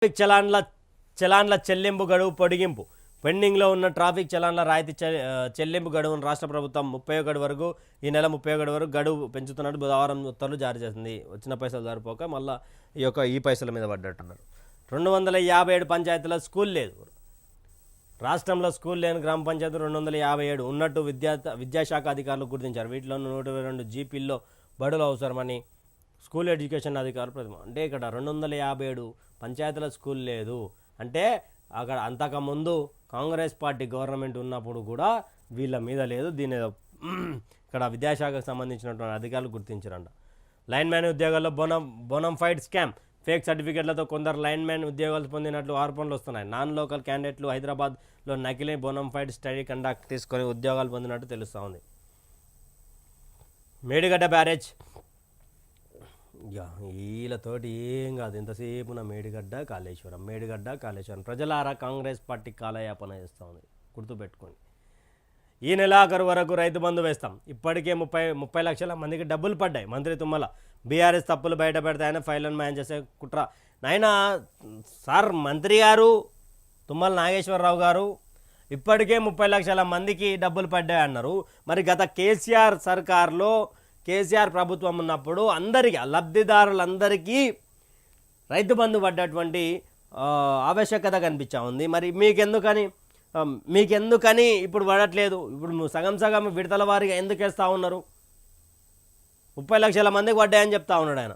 Traffic చలాన్ల చలాన్ల చెల్లింపు గడువు పొడిగింపు. పెండింగ్లో ఉన్న ట్రాఫిక్ చలాన్ల రాయితీ చె- చెల్లింపు గడువును రాష్ట్ర ప్రభుత్వం ముప్పై ఒకటి వరకు ఈ నెల ముప్పై ఒకటి వరకు గడువు పెంచుతున్నట్టు బుధవారం ఉత్తర్వులు జారీ చేసింది. వచ్చిన పైసలు సరిపోక మళ్ళీ ఈ యొక్క ఈ పైసల మీద పడ్డట్టున్నారు. రెండు వందల యాభై ఏడు పంచాయతీల స్కూల్ లేదు. రాష్ట్రంలో స్కూల్ లేని గ్రామ పంచాయతీ రెండు వందల యాభై ఏడు ఉన్నట్టు విద్యా విద్యాశాఖ అధికారులు గుర్తించారు. వీటిలో నూట ఇరవై రెండు జీపీల్లో బడులు అవసరమని స్కూల్ ఎడ్యుకేషన్ అధికారులు ప్రతిమ అంటే ఇక్కడ రెండు వందల యాభై ఏడు పంచాయతీల స్కూల్ లేదు. అంటే అక్కడ అంతకుముందు కాంగ్రెస్ పార్టీ గవర్నమెంట్ ఉన్నప్పుడు కూడా వీళ్ళ మీద లేదు. దీని ఇక్కడ విద్యాశాఖకు సంబంధించినటువంటి అధికారులు గుర్తించారంట. లైన్ మ్యాన్ ఉద్యోగాల్లో బోనం ఫైట్ స్కామ్. ఫేక్ సర్టిఫికెట్లతో కొందరు లైన్ మ్యాన్ ఉద్యోగాలు పొందినట్లు ఆరోపణలు వస్తున్నాయి. నాన్ లోకల్ క్యాండిడేట్లు హైదరాబాద్లో నకిలీ బోనంఫైడ్ స్టడీ కండక్ట్ తీసుకొని ఉద్యోగాలు పొందినట్టు తెలుస్తూ ఉంది. మేడిగడ్డ బ్యారేజ్ వీళ్ళతోటి ఏం కాదు. ఇంతసేపు నా మేడిగడ్డ కాళేశ్వరం. మేడిగడ్డ కాళేశ్వరం. ప్రజలారా కాంగ్రెస్ పార్టీ కాలయాపన చేస్తూ ఉంది. గుర్తుపెట్టుకోండి. ఈ నెలాఖరు వరకు రైతు బంధు వేస్తాం. ఇప్పటికే ముప్పై ముప్పై లక్షల మందికి డబ్బులు పడ్డాయి. మంత్రి తుమ్మల. బీఆర్ఎస్ తప్పులు బయట పెడతాయని ఫైలను మ్యాన్ చేసే కుట్ర. నాయనా సార్ మంత్రి గారు తుమ్మల నాగేశ్వరరావు గారు ఇప్పటికే ముప్పై లక్షల మందికి డబ్బులు పడ్డాయి అన్నారు. మరి గత కేసీఆర్ సర్కార్లో కేసీఆర్ ప్రభుత్వం ఉన్నప్పుడు అందరికీ లబ్ధిదారులందరికీ రైతు బంధు పడ్డటువంటి ఆవశ్యకత కనిపించా ఉంది. మరి మీకెందుకని మీకెందుకని ఇప్పుడు పడట్లేదు. ఇప్పుడు సగం సగం విడతల వారిగా ఎందుకు వేస్తూ ఉన్నారు? ముప్పై లక్షల మందికి పడ్డాయని చెప్తా ఉన్నాడు ఆయన.